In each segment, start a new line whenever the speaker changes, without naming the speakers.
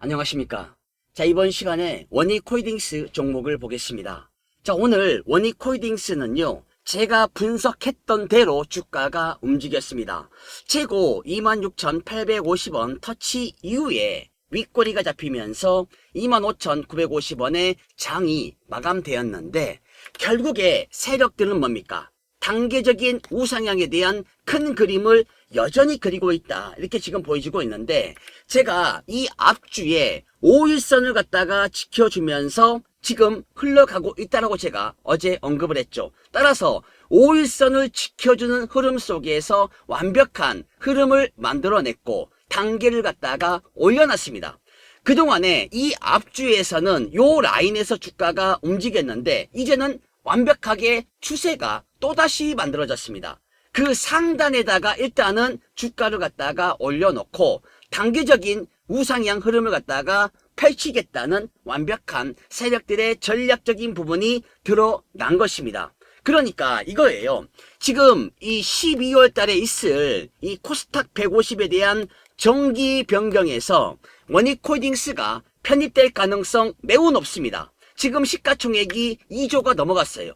안녕하십니까. 자, 이번 시간에 원익 코이딩스 종목을 보겠습니다. 자, 오늘 원익 코이딩스는요, 제가 분석했던 대로 주가가 움직였습니다. 최고 26,850원 터치 이후에 윗꼬리가 잡히면서 25,950원의 장이 마감되었는데, 결국에 세력들은 뭡니까? 단계적인 우상향에 대한 큰 그림을 여전히 그리고 있다. 이렇게 지금 보여지고 있는데 제가 이 앞주에 5일선을 갖다가 지켜주면서 지금 흘러가고 있다라고 제가 어제 언급을 했죠. 따라서 5일선을 지켜주는 흐름 속에서 완벽한 흐름을 만들어냈고 단계를 갖다가 올려놨습니다. 그동안에 이 앞주에서는 요 라인에서 주가가 움직였는데 이제는 완벽하게 추세가 또다시 만들어졌습니다. 그 상단에다가 일단은 주가를 갖다가 올려놓고 단계적인 우상향 흐름을 갖다가 펼치겠다는 완벽한 세력들의 전략적인 부분이 드러난 것입니다. 그러니까 이거예요. 지금 이 12월 달에 있을 이 코스닥 150에 대한 정기 변경에서 원익홀딩스가 편입될 가능성 매우 높습니다. 지금 시가총액이 2조가 넘어갔어요.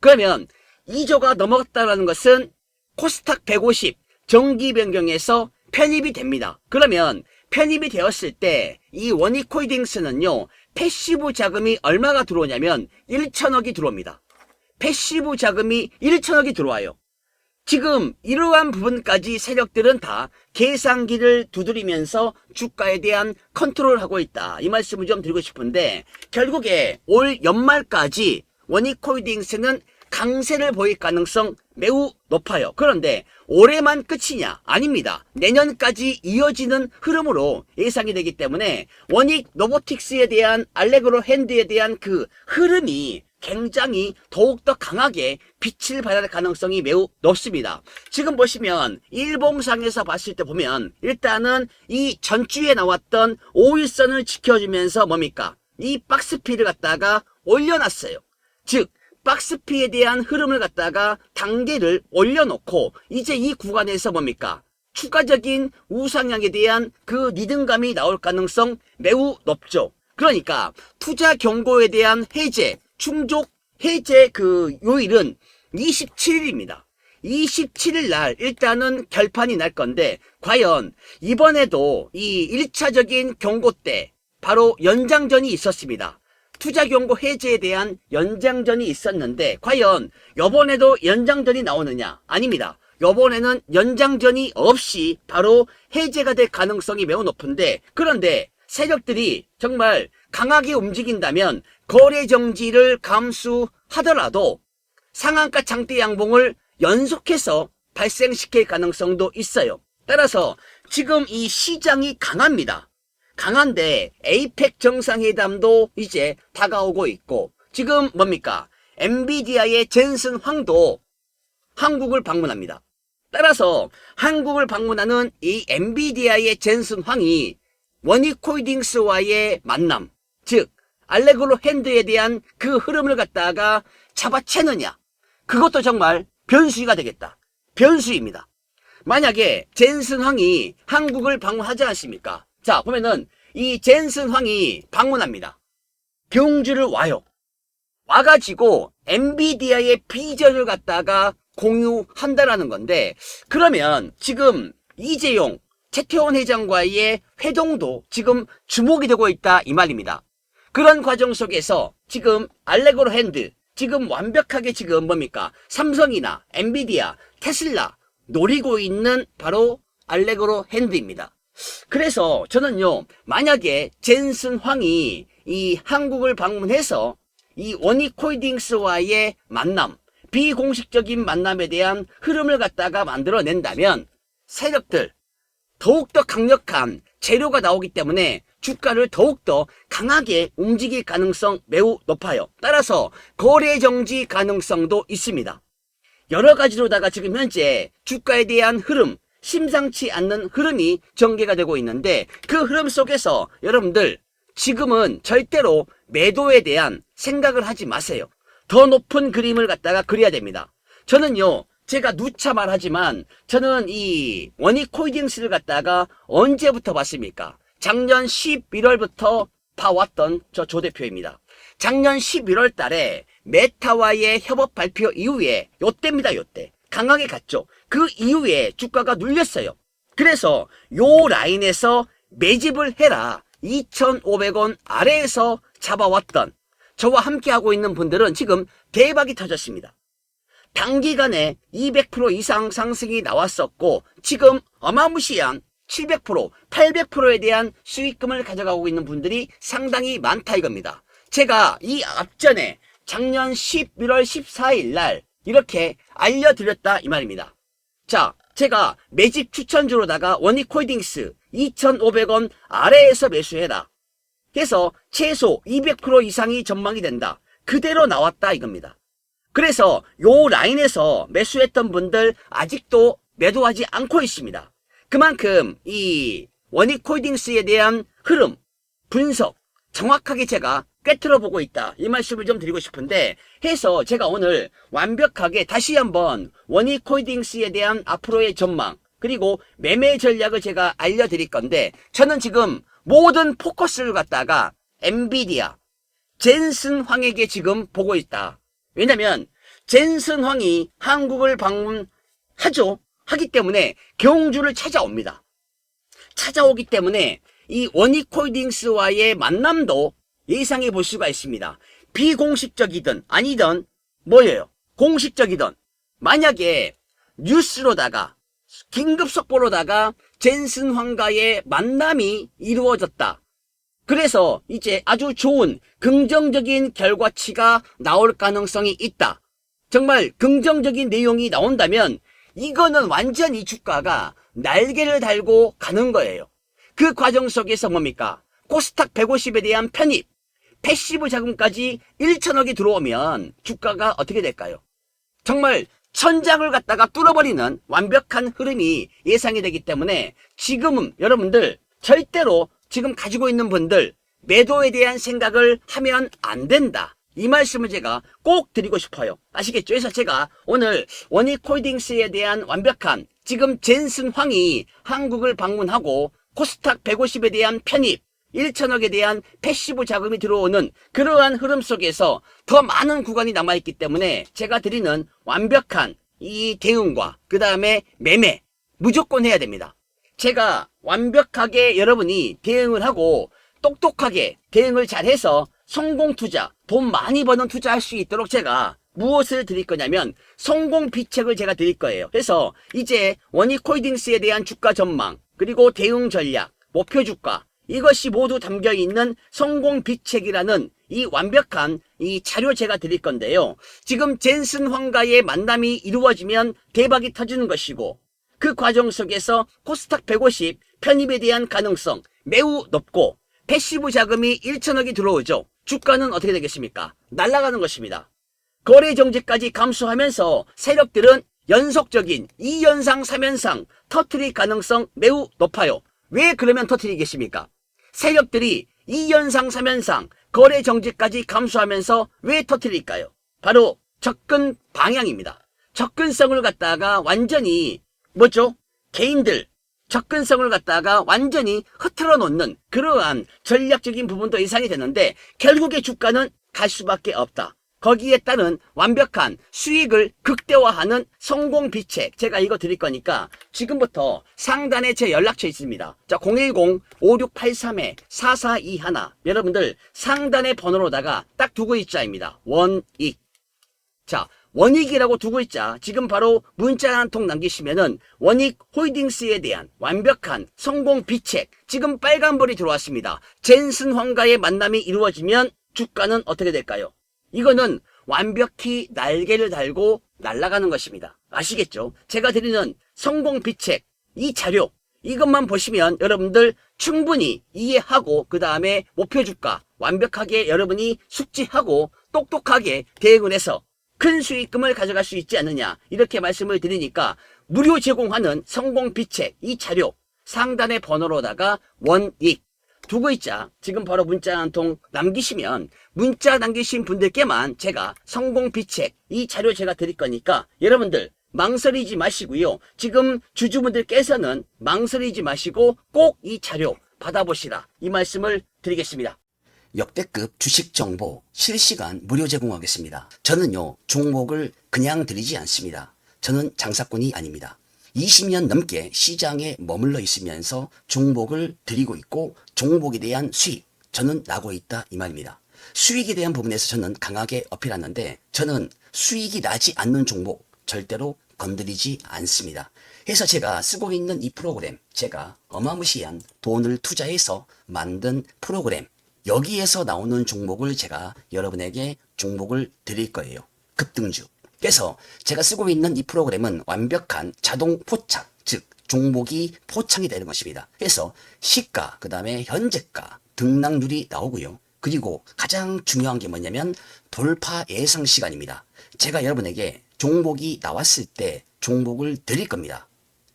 그러면 2조가 넘어갔다는 것은 코스닥 150 정기 변경에서 편입이 됩니다. 그러면 편입이 되었을 때 이 원익홀딩스는요 패시브 자금이 얼마가 들어오냐면 1천억이 들어옵니다. 패시브 자금이 1천억이 들어와요. 지금 이러한 부분까지 세력들은 다 계산기를 두드리면서 주가에 대한 컨트롤을 하고 있다. 이 말씀을 좀 드리고 싶은데 결국에 올 연말까지 원익홀딩스는 강세를 보일 가능성 매우 높아요. 그런데 올해만 끝이냐? 아닙니다. 내년까지 이어지는 흐름으로 예상이 되기 때문에 원익 로보틱스에 대한 알레그로 핸드에 대한 그 흐름이 굉장히 더욱더 강하게 빛을 발할 가능성이 매우 높습니다. 지금 보시면 일봉상에서 봤을 때 보면 일단은 이 전주에 나왔던 5일선을 지켜주면서 뭡니까? 이 박스피를 갖다가 올려놨어요. 즉 박스피에 대한 흐름을 갖다가 단계를 올려놓고 이제 이 구간에서 뭡니까? 추가적인 우상향에 대한 그 리듬감이 나올 가능성 매우 높죠. 그러니까 투자 경고에 대한 해제, 충족 해제 그 요일은 27일입니다. 27일 날 일단은 결판이 날 건데 과연 이번에도 이 1차적인 경고 때 바로 연장전이 있었습니다. 투자 경고 해제에 대한 연장전이 있었는데 과연 요번에도 연장전이 나오느냐? 아닙니다. 요번에는 연장전이 없이 바로 해제가 될 가능성이 매우 높은데 그런데 세력들이 정말 강하게 움직인다면 거래 정지를 감수하더라도 상한가 장대 양봉을 연속해서 발생시킬 가능성도 있어요. 따라서 지금 이 시장이 강합니다. 강한데 에이펙 정상회담도 이제 다가오고 있고 지금 뭡니까? 엔비디아의 젠슨 황도 한국을 방문합니다. 따라서 한국을 방문하는 이 엔비디아의 젠슨 황이 원익홀딩스와의 만남, 즉 알레그로 핸드에 대한 그 흐름을 갖다가 잡아채느냐 그것도 정말 변수가 되겠다. 변수입니다. 만약에 젠슨 황이 한국을 방문하지 않습니까? 자, 보면은 이 젠슨 황이 방문합니다. 경주를 와요. 와가지고 엔비디아의 비전을 갖다가 공유한다라는 건데 그러면 지금 이재용 최태원 회장과의 회동도 지금 주목이 되고 있다 이 말입니다. 그런 과정 속에서 지금 알레고로 핸드 지금 완벽하게 지금 뭡니까 삼성이나 엔비디아 테슬라 노리고 있는 바로 알레고로 핸드입니다. 그래서 저는요 만약에 젠슨 황이 이 한국을 방문해서 이 원익홀딩스와의 만남 비공식적인 만남에 대한 흐름을 갖다가 만들어낸다면 세력들 더욱더 강력한 재료가 나오기 때문에 주가를 더욱더 강하게 움직일 가능성 매우 높아요. 따라서 거래 정지 가능성도 있습니다. 여러 가지로다가 지금 현재 주가에 대한 흐름, 심상치 않는 흐름이 전개가 되고 있는데 그 흐름 속에서 여러분들 지금은 절대로 매도에 대한 생각을 하지 마세요. 더 높은 그림을 갖다가 그려야 됩니다. 저는요, 제가 누차 말하지만 저는 이 원익 홀딩스를 갖다가 언제부터 봤습니까? 작년 11월부터 봐왔던 저 조 대표입니다. 작년 11월 달에 메타와의 협업 발표 이후에 요때입니다, 요때. 강하게 갔죠. 그 이후에 주가가 눌렸어요. 그래서 요 라인에서 매집을 해라. 2,500원 아래에서 잡아왔던 저와 함께 하고 있는 분들은 지금 대박이 터졌습니다. 단기간에 200% 이상 상승이 나왔었고 지금 어마무시한 700%, 800%에 대한 수익금을 가져가고 있는 분들이 상당히 많다 이겁니다. 제가 이 앞전에 작년 11월 14일 날 이렇게 알려드렸다 이 말입니다. 자, 제가 매집 추천주로다가 원익홀딩스 2,500원 아래에서 매수해라. 해서 최소 200% 이상이 전망이 된다. 그대로 나왔다 이겁니다. 그래서 요 라인에서 매수했던 분들 아직도 매도하지 않고 있습니다. 그만큼 이 원익홀딩스에 대한 흐름, 분석 정확하게 제가 꿰뚫어 보고 있다. 이 말씀을 좀 드리고 싶은데 해서 제가 오늘 완벽하게 다시 한번 원익홀딩스에 대한 앞으로의 전망 그리고 매매 전략을 제가 알려드릴 건데 저는 지금 모든 포커스를 갖다가 엔비디아, 젠슨 황에게 지금 보고 있다. 왜냐면 젠슨 황이 한국을 방문하죠. 하기 때문에 경주를 찾아옵니다. 찾아오기 때문에 이 원익홀딩스와의 만남도 예상해 볼 수가 있습니다. 비공식적이든 아니든 뭐예요? 공식적이든 만약에 뉴스로다가 긴급 속보로다가 젠슨 황과의 만남이 이루어졌다. 그래서 이제 아주 좋은 긍정적인 결과치가 나올 가능성이 있다. 정말 긍정적인 내용이 나온다면 이거는 완전히 주가가 날개를 달고 가는 거예요. 그 과정 속에서 뭡니까? 코스닥 150에 대한 편입, 패시브 자금까지 1천억이 들어오면 주가가 어떻게 될까요? 정말 천장을 갖다가 뚫어버리는 완벽한 흐름이 예상이 되기 때문에 지금은 여러분들 절대로 지금 가지고 있는 분들 매도에 대한 생각을 하면 안 된다. 이 말씀을 제가 꼭 드리고 싶어요. 아시겠죠? 그래서 제가 오늘 원익홀딩스에 대한 완벽한 지금 젠슨 황이 한국을 방문하고 코스닥 150에 대한 편입 1천억에 대한 패시브 자금이 들어오는 그러한 흐름 속에서 더 많은 구간이 남아있기 때문에 제가 드리는 완벽한 이 대응과 그 다음에 매매 무조건 해야 됩니다. 제가 완벽하게 여러분이 대응을 하고 똑똑하게 대응을 잘해서 성공 투자, 돈 많이 버는 투자할 수 있도록 제가 무엇을 드릴 거냐면 성공 비책을 제가 드릴 거예요. 그래서 이제 원익홀딩스에 대한 주가 전망, 그리고 대응 전략, 목표 주가 이것이 모두 담겨 있는 성공 비책이라는 이 완벽한 이 자료 제가 드릴 건데요. 지금 젠슨 황과의 만남이 이루어지면 대박이 터지는 것이고 그 과정 속에서 코스닥 150 편입에 대한 가능성 매우 높고 패시브 자금이 1천억이 들어오죠. 주가는 어떻게 되겠습니까? 날아가는 것입니다. 거래 정지까지 감소하면서 세력들은 연속적인 2연상, 3연상 터트릴 가능성 매우 높아요. 왜 그러면 터트리겠습니까? 세력들이 2연상, 3연상 거래 정지까지 감소하면서 왜 터트릴까요? 바로 접근 방향입니다. 접근성을 갖다가 완전히 뭐죠? 개인들 접근성을 갖다가 완전히 흐트러 놓는 그러한 전략적인 부분도 예상이 되는데 결국에 주가는 갈 수밖에 없다. 거기에 따른 완벽한 수익을 극대화하는 성공 비책 제가 이거 드릴 거니까 지금부터 상단에 제 연락처 있습니다. 자 010-5683-4421 여러분들 상단의 번호로다가 딱 두고 있자입니다. 원익 자 원익이라고 두고 있자 지금 바로 문자 한 통 남기시면은 원익 홀딩스에 대한 완벽한 성공 비책 지금 빨간불이 들어왔습니다. 젠슨 황과의 만남이 이루어지면 주가는 어떻게 될까요? 이거는 완벽히 날개를 달고 날아가는 것입니다. 아시겠죠? 제가 드리는 성공 비책 이 자료 이것만 보시면 여러분들 충분히 이해하고 그 다음에 목표 주가 완벽하게 여러분이 숙지하고 똑똑하게 대응을 해서 큰 수익금을 가져갈 수 있지 않느냐 이렇게 말씀을 드리니까 무료 제공하는 성공 비책 이 자료 상단의 번호로다가 원익 두고 있자 지금 바로 문자 한 통 남기시면 문자 남기신 분들께만 제가 성공 비책 이 자료 제가 드릴 거니까 여러분들 망설이지 마시고요 지금 주주분들께서는 망설이지 마시고 꼭 이 자료
받아보시라. 이 말씀을 드리겠습니다. 역대급 주식 정보 실시간 무료 제공하겠습니다. 저는요, 종목을 그냥 드리지 않습니다. 저는 장사꾼이 아닙니다. 20년 넘게 시장에 머물러 있으면서 종목을 드리고 있고 종목에 대한 수익 저는 나고 있다 이 말입니다. 수익에 대한 부분에서 저는 강하게 어필하는데 저는 수익이 나지 않는 종목 절대로 건드리지 않습니다. 해서 제가 쓰고 있는 이 프로그램 제가 어마무시한 돈을 투자해서 만든 프로그램 여기에서 나오는 종목을 제가 여러분에게 종목을 드릴 거예요. 급등주. 그래서 제가 쓰고 있는 이 프로그램은 완벽한 자동 포착, 즉 종목이 포착이 되는 것입니다. 그래서 시가, 그 다음에 현재가, 등락률이 나오고요. 그리고 가장 중요한 게 뭐냐면 돌파 예상 시간입니다. 제가 여러분에게 종목이 나왔을 때 종목을 드릴 겁니다.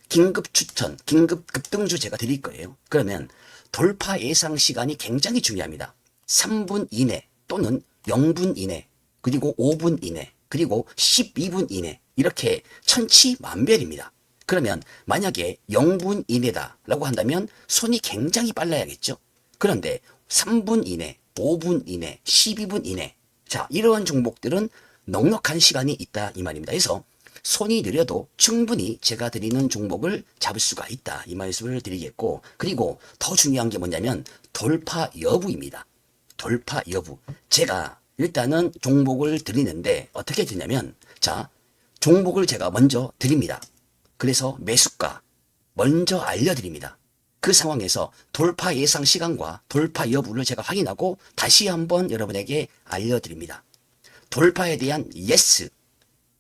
긴급 추천, 긴급 급등주 제가 드릴 거예요. 그러면 돌파 예상 시간이 굉장히 중요합니다. 3분 이내 또는 0분 이내 그리고 5분 이내 그리고 12분 이내 이렇게 천치만별입니다. 그러면 만약에 0분 이내다라고 한다면 손이 굉장히 빨라야겠죠. 그런데 3분 이내, 5분 이내, 12분 이내 자 이러한 종목들은 넉넉한 시간이 있다 이 말입니다. 그래서 손이 느려도 충분히 제가 드리는 종목을 잡을 수가 있다. 이 말씀을 드리겠고, 그리고 더 중요한 게 뭐냐면 돌파 여부입니다. 돌파 여부. 제가 일단은 종목을 드리는데 어떻게 드냐면, 자, 종목을 제가 먼저 드립니다. 그래서 매수가 먼저 알려드립니다. 그 상황에서 돌파 예상 시간과 돌파 여부를 제가 확인하고 다시 한번 여러분에게 알려드립니다. 돌파에 대한 예스,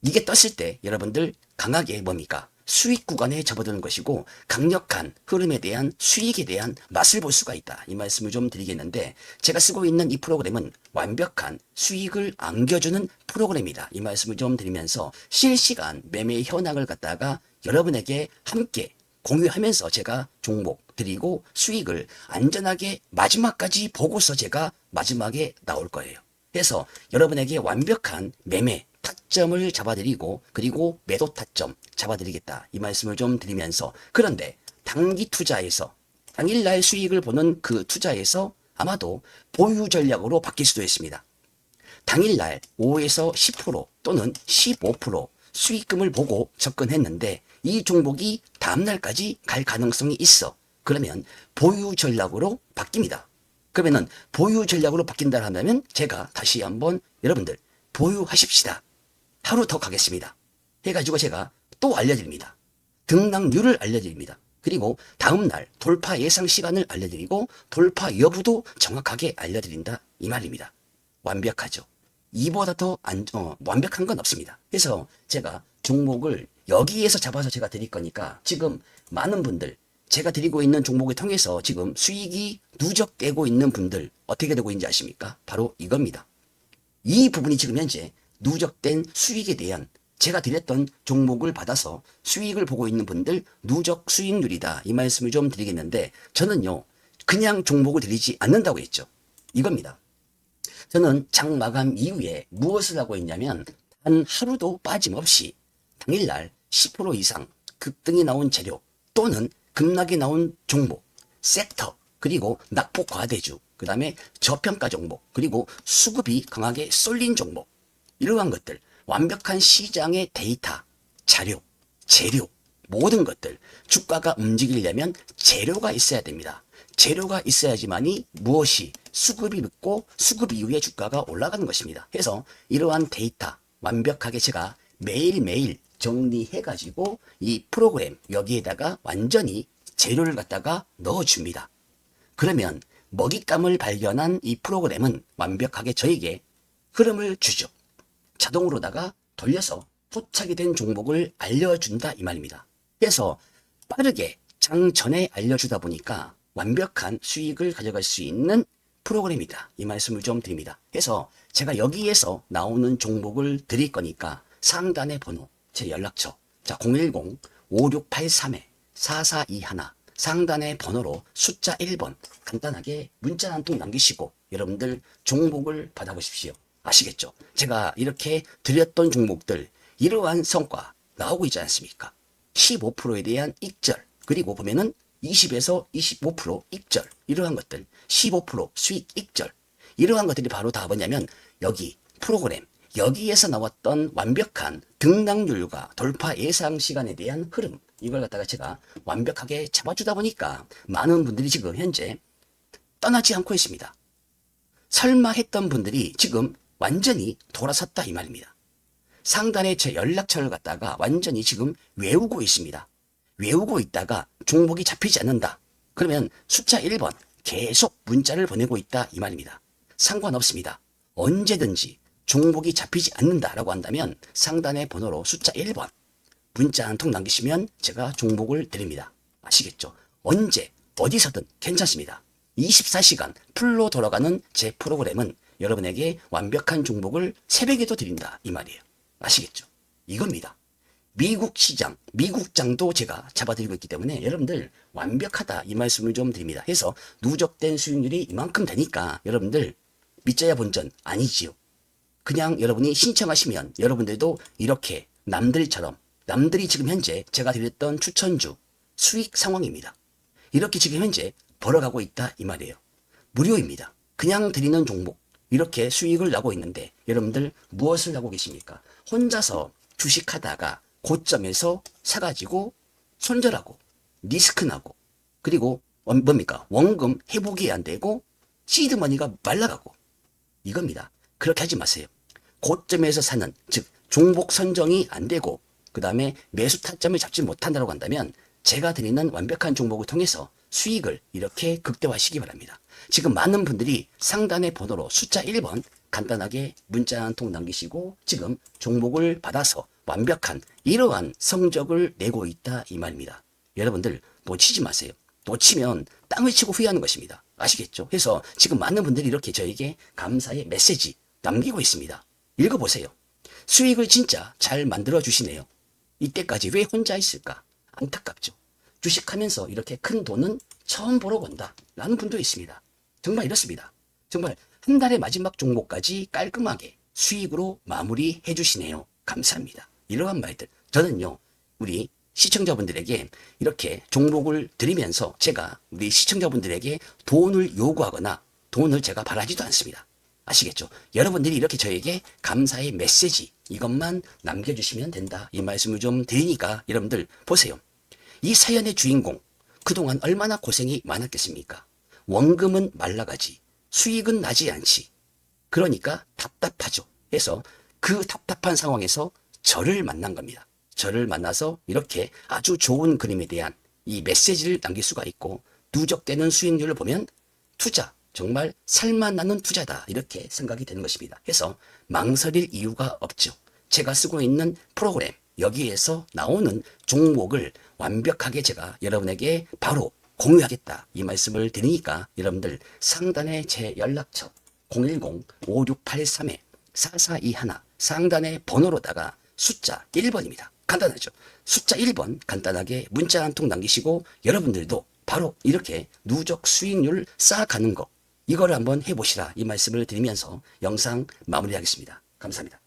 이게 떴을 때 여러분들 강하게 뭡니까? 수익 구간에 접어드는 것이고 강력한 흐름에 대한 수익에 대한 맛을 볼 수가 있다. 이 말씀을 좀 드리겠는데 제가 쓰고 있는 이 프로그램은 완벽한 수익을 안겨주는 프로그램이다. 이 말씀을 좀 드리면서 실시간 매매 현황을 갖다가 여러분에게 함께 공유하면서 제가 종목 드리고 수익을 안전하게 마지막까지 보고서 제가 마지막에 나올 거예요. 그래서 여러분에게 완벽한 매매 타점을 잡아드리고 그리고 매도 타점 잡아드리겠다 이 말씀을 좀 드리면서 그런데 단기 투자에서 당일날 수익을 보는 그 투자에서 아마도 보유 전략으로 바뀔 수도 있습니다. 당일날 5에서 10% 또는 15% 수익금을 보고 접근했는데 이 종목이 다음날까지 갈 가능성이 있어. 그러면 보유 전략으로 바뀝니다. 그러면은 보유 전략으로 바뀐다 하면 제가 다시 한번 여러분들 보유하십시다. 하루 더 가겠습니다. 해가지고 제가 또 알려드립니다. 등락률을 알려드립니다. 그리고 다음날 돌파 예상 시간을 알려드리고 돌파 여부도 정확하게 알려드린다. 이 말입니다. 완벽하죠. 이보다 더 안, 어, 완벽한 건 없습니다. 그래서 제가 종목을 여기에서 잡아서 제가 드릴 거니까 지금 많은 분들 제가 드리고 있는 종목을 통해서 지금 수익이 누적되고 있는 분들 어떻게 되고 있는지 아십니까? 바로 이겁니다. 이 부분이 지금 현재 누적된 수익에 대한 제가 드렸던 종목을 받아서 수익을 보고 있는 분들 누적 수익률이다. 이 말씀을 좀 드리겠는데 저는요. 그냥 종목을 드리지 않는다고 했죠. 이겁니다. 저는 장 마감 이후에 무엇을 하고 있냐면 단 하루도 빠짐없이 당일날 10% 이상 급등이 나온 재료 또는 급락이 나온 종목, 섹터, 그리고 낙폭 과대주, 그 다음에 저평가 종목, 그리고 수급이 강하게 쏠린 종목, 이러한 것들, 완벽한 시장의 데이터, 자료, 재료, 모든 것들, 주가가 움직이려면 재료가 있어야 됩니다. 재료가 있어야지만이 무엇이 수급이 늦고 수급 이후에 주가가 올라가는 것입니다. 그래서 이러한 데이터 완벽하게 제가 매일매일 정리해가지고 이 프로그램 여기에다가 완전히 재료를 갖다가 넣어줍니다. 그러면 먹잇감을 발견한 이 프로그램은 완벽하게 저에게 흐름을 주죠. 자동으로다가 돌려서 포착이 된 종목을 알려준다 이 말입니다. 그래서 빠르게 장 전에 알려주다 보니까 완벽한 수익을 가져갈 수 있는 프로그램이다. 이 말씀을 좀 드립니다. 그래서 제가 여기에서 나오는 종목을 드릴 거니까 상단의 번호, 제 연락처, 자, 010-5683-4421 상단의 번호로 숫자 1번 간단하게 문자 한 통 남기시고 여러분들 종목을 받아보십시오. 아시겠죠? 제가 이렇게 드렸던 종목들 이러한 성과 나오고 있지 않습니까? 15%에 대한 익절 그리고 보면은 20에서 25% 익절 이러한 것들 15% 수익 익절 이러한 것들이 바로 다 뭐냐면 여기 프로그램 여기에서 나왔던 완벽한 등락률과 돌파 예상 시간에 대한 흐름 이걸 갖다가 제가 완벽하게 잡아주다 보니까 많은 분들이 지금 현재 떠나지 않고 있습니다. 설마 했던 분들이 지금 완전히 돌아섰다 이 말입니다. 상단에 제 연락처를 갖다가 완전히 지금 외우고 있습니다. 외우고 있다가 종목이 잡히지 않는다. 그러면 숫자 1번 계속 문자를 보내고 있다 이 말입니다. 상관없습니다. 언제든지 종목이 잡히지 않는다라고 한다면 상단의 번호로 숫자 1번 문자 한 통 남기시면 제가 종목을 드립니다. 아시겠죠? 언제 어디서든 괜찮습니다. 24시간 풀로 돌아가는 제 프로그램은 여러분에게 완벽한 종목을 새벽에도 드린다 이 말이에요. 아시겠죠? 이겁니다. 미국 시장, 미국 장도 제가 잡아드리고 있기 때문에 여러분들 완벽하다 이 말씀을 좀 드립니다. 해서 누적된 수익률이 이만큼 되니까 여러분들 믿자야 본전 아니지요. 그냥 여러분이 신청하시면 여러분들도 이렇게 남들처럼 남들이 지금 현재 제가 드렸던 추천주 수익 상황입니다. 이렇게 지금 현재 벌어가고 있다 이 말이에요. 무료입니다. 그냥 드리는 종목 이렇게 수익을 나고 있는데 여러분들 무엇을 하고 계십니까? 혼자서 주식하다가 고점에서 사가지고 손절하고 리스크 나고 그리고 어, 뭡니까 원금 회복이 안 되고 시드머니가 말라가고 이겁니다. 그렇게 하지 마세요. 고점에서 사는 즉 종목 선정이 안 되고 그 다음에 매수 타점을 잡지 못한다고 한다면 제가 드리는 완벽한 종목을 통해서 수익을 이렇게 극대화시기 바랍니다. 지금 많은 분들이 상단의 번호로 숫자 1번 간단하게 문자 한 통 남기시고 지금 종목을 받아서 완벽한 이러한 성적을 내고 있다 이 말입니다. 여러분들 놓치지 마세요. 놓치면 땅을 치고 후회하는 것입니다. 아시겠죠? 그래서 지금 많은 분들이 이렇게 저에게 감사의 메시지 남기고 있습니다. 읽어보세요. 수익을 진짜 잘 만들어 주시네요. 이때까지 왜 혼자 있을까? 안타깝죠. 주식하면서 이렇게 큰 돈은 처음 보러 본다. 라는 분도 있습니다. 정말 이렇습니다. 정말 한 달의 마지막 종목까지 깔끔하게 수익으로 마무리해 주시네요. 감사합니다. 이러한 말들. 저는요, 우리 시청자분들에게 이렇게 종목을 드리면서 제가 우리 시청자분들에게 돈을 요구하거나 돈을 제가 바라지도 않습니다. 아시겠죠? 여러분들이 이렇게 저에게 감사의 메시지 이것만 남겨주시면 된다. 이 말씀을 좀 드리니까 여러분들 보세요. 이 사연의 주인공 그동안 얼마나 고생이 많았겠습니까? 원금은 말라가지 수익은 나지 않지. 그러니까 답답하죠. 해서 그 답답한 상황에서 저를 만난 겁니다. 저를 만나서 이렇게 아주 좋은 그림에 대한 이 메시지를 남길 수가 있고 누적되는 수익률을 보면 투자 정말 살만 나는 투자다 이렇게 생각이 되는 것입니다. 해서 망설일 이유가 없죠. 제가 쓰고 있는 프로그램 여기에서 나오는 종목을 완벽하게 제가 여러분에게 바로 공유하겠다 이 말씀을 드리니까 여러분들 상단에 제 연락처 010-5683-4421 상단의 번호로다가 숫자 1번입니다. 간단하죠. 숫자 1번 간단하게 문자 한 통 남기시고 여러분들도 바로 이렇게 누적 수익률 쌓아가는 거 이거를 한번 해보시라 이 말씀을 드리면서 영상 마무리하겠습니다. 감사합니다.